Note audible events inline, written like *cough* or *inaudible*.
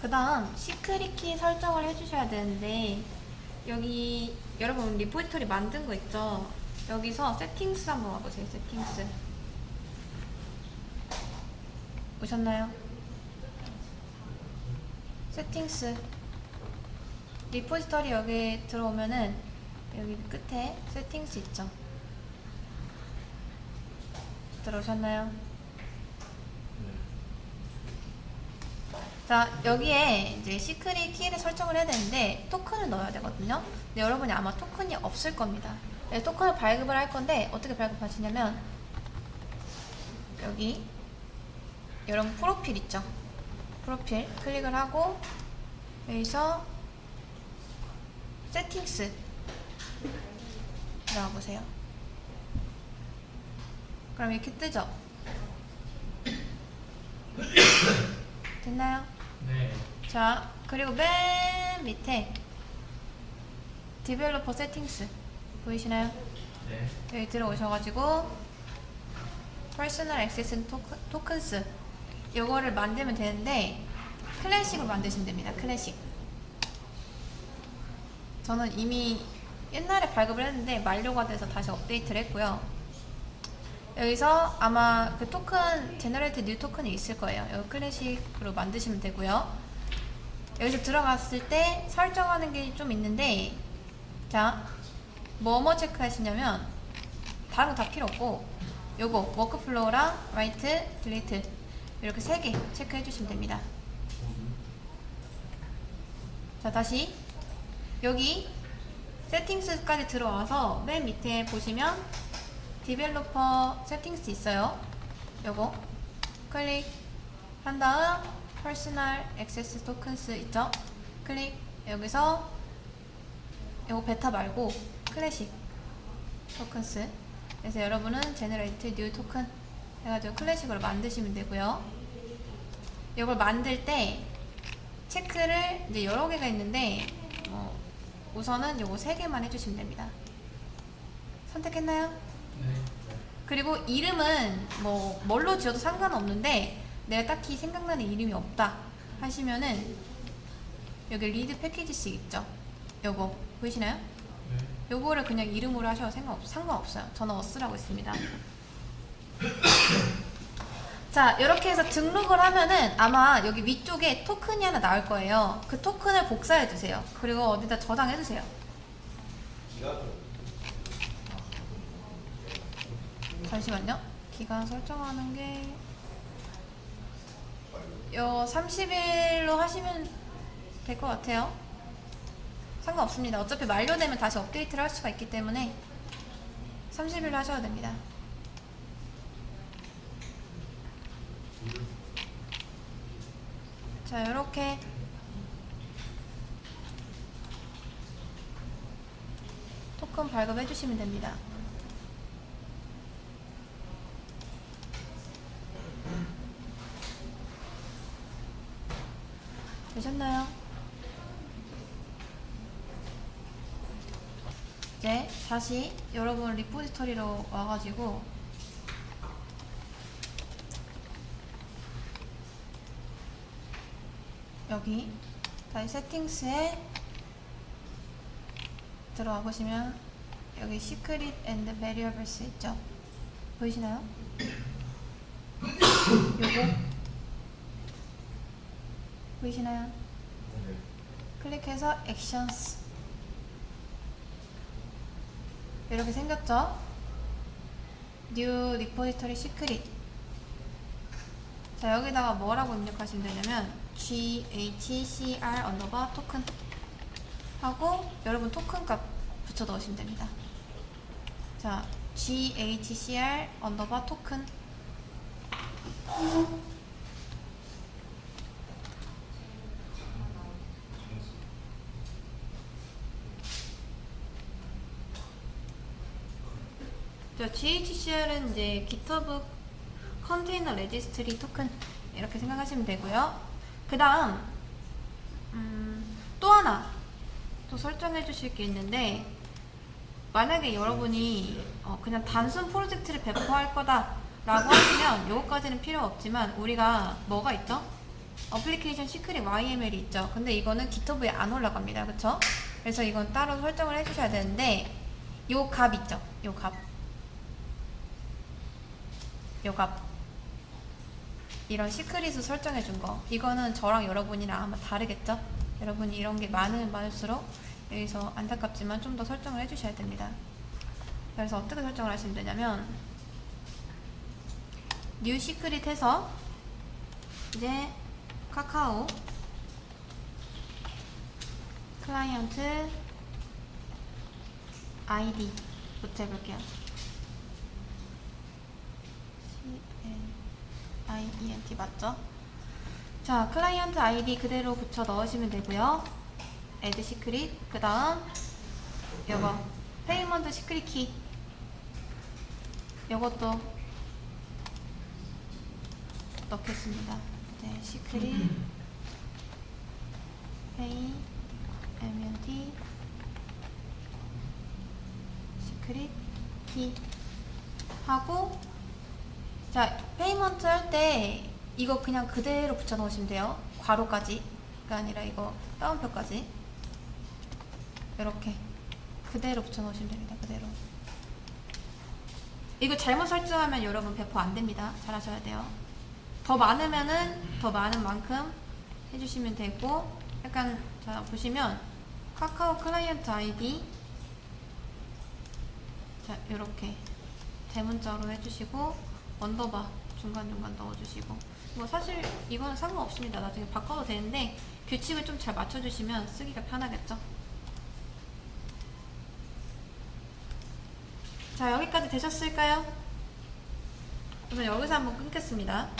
그 다음 시크릿 키 설정을 해주셔야 되는데 여기 여러분 리포지터리 만든 거 있죠? 여기서 세팅스 한번 와보세요. 세팅스 오셨나요? 세팅스 리포지터리 여기 들어오면은 여기 끝에 세팅스 있죠? 들어오셨나요? 자 여기에 이제 시크릿 키를 설정을 해야 되는데 토큰을 넣어야 되거든요. 근데 여러분이 아마 토큰이 없을 겁니다. 네, 토큰을 발급을 할 건데 어떻게 발급하시냐면 여기 여러분 프로필 있죠? 프로필 클릭을 하고 여기서 세팅스 들어가 보세요. 그럼 이렇게 뜨죠? *coughs* 됐나요? 네. 자, 그리고 맨 밑에 디벨로퍼 세팅스 보이시나요? 네. 여기 들어오셔가지고 퍼스널 액세스 토큰스 요거를 만들면 되는데 클래식으로 만드시면 됩니다. 클래식. 저는 이미 옛날에 발급을 했는데 만료가 돼서 다시 업데이트를 했고요. 여기서 아마 그 토큰 제너레이트 뉴 토큰이 있을 거예요. 여기 클래식으로 만드시면 되고요. 여기서 들어갔을 때 설정하는 게 좀 있는데 자 뭐뭐 체크하시냐면 다른 거 다 필요 없고 요거 워크플로우랑 라이트, 딜리트 이렇게 세 개 체크해 주시면 됩니다. 자 다시 여기 세팅스까지 들어와서 맨 밑에 보시면 디벨로퍼 세팅스 있어요. 요거 클릭 한 다음 퍼스널 액세스 토큰스 있죠? 클릭 여기서 요거 베타 말고 클래식 토큰스 그래서 여러분은 제너레이트 뉴 토큰 해가지고 클래식으로 만드시면 되고요. 이걸 만들 때 체크를 이제 여러 개가 있는데 어, 우선은 요거 세 개만 해주시면 됩니다. 선택했나요? 네. 그리고 이름은 뭐 뭘로 지어도 상관없는데 내가 딱히 생각나는 이름이 없다 하시면은 여기 리드 패키지씩 있죠. 요거 보이시나요? 네. 요거를 그냥 이름으로 하셔도 상관없, 상관없어요. 저는 어스라고 있습니다. *coughs* 자, 이렇게 해서 등록을 하면은 아마 여기 위쪽에 토큰이 하나 나올 거예요. 그 토큰을 복사해 주세요. 그리고 어디다 저장해 주세요. 잠시만요. 기간 설정하는 게, 요 30일로 하시면 될 것 같아요. 상관없습니다. 어차피 만료되면 다시 업데이트를 할 수가 있기 때문에 30일로 하셔도 됩니다. 자, 이렇게 토큰 발급해 주시면 됩니다. 되셨나요? 이제 다시 여러분 리포지터리로 와가지고 여기 다시 세팅스에 들어와 보시면 여기 시크릿 앤드 베리어블스 있죠? 보이시나요? *coughs* 요거 보이시나요? 클릭해서 액션스 이렇게 생겼죠? 뉴 리포지터리 시크릿 자 여기다가 뭐라고 입력하시면 되냐면 GHCR 언더바 토큰 하고 여러분 토큰 값 붙여 넣으시면 됩니다. 자 GHCR 언더바 토큰 자, GHCR은 이제 GitHub 컨테이너 레지스트리 토큰 이렇게 생각하시면 되고요. 그 다음 음, 또 하나 또 설정해 주실 게 있는데 만약에 여러분이 어, 그냥 단순 프로젝트를 배포할 거다 라고 하시면 요거까지는 필요 없지만 우리가 뭐가 있죠? 어플리케이션 시크릿 YML이 있죠. 근데 이거는 GitHub에 안 올라갑니다. 그쵸? 그래서 이건 따로 설정을 해주셔야 되는데 요 값 있죠. 요 값. 요 값. 이런 시크릿을 설정해 준 거. 이거는 저랑 여러분이랑 아마 다르겠죠? 여러분이 이런 게 많으면 많을수록 여기서 안타깝지만 좀 더 설정을 해 주셔야 됩니다. 그래서 어떻게 설정을 하시면 되냐면 뉴 시크릿 해서 이제 카카오 클라이언트 아이디부터 해볼게요. C-L-I-E-N-T 맞죠? 자, 클라이언트 아이디 그대로 붙여 넣으시면 되고요. 애드 시크릿, 그 다음 요거 페이먼트 시크릿 키 요것도 넣겠습니다. 네, 시크릿 페이 MNT 시크릿 키 하고 자 페이먼트 할 때 이거 그냥 그대로 붙여 넣으시면 돼요. 괄호까지가 아니라 이거 따옴표까지 이렇게 그대로 붙여 넣으시면 됩니다. 그대로 이거 잘못 설정하면 여러분 배포 안 됩니다. 잘 하셔야 돼요. 더 많으면은 더 많은 만큼 해주시면 되고 약간 자 보시면 카카오 클라이언트 아이디 자 이렇게 대문자로 해주시고 언더바 중간중간 넣어주시고. 뭐 사실 이거는 상관없습니다. 나중에 바꿔도 되는데 규칙을 좀 잘 맞춰주시면 쓰기가 편하겠죠? 자 여기까지 되셨을까요? 그러면 여기서 한번 끊겠습니다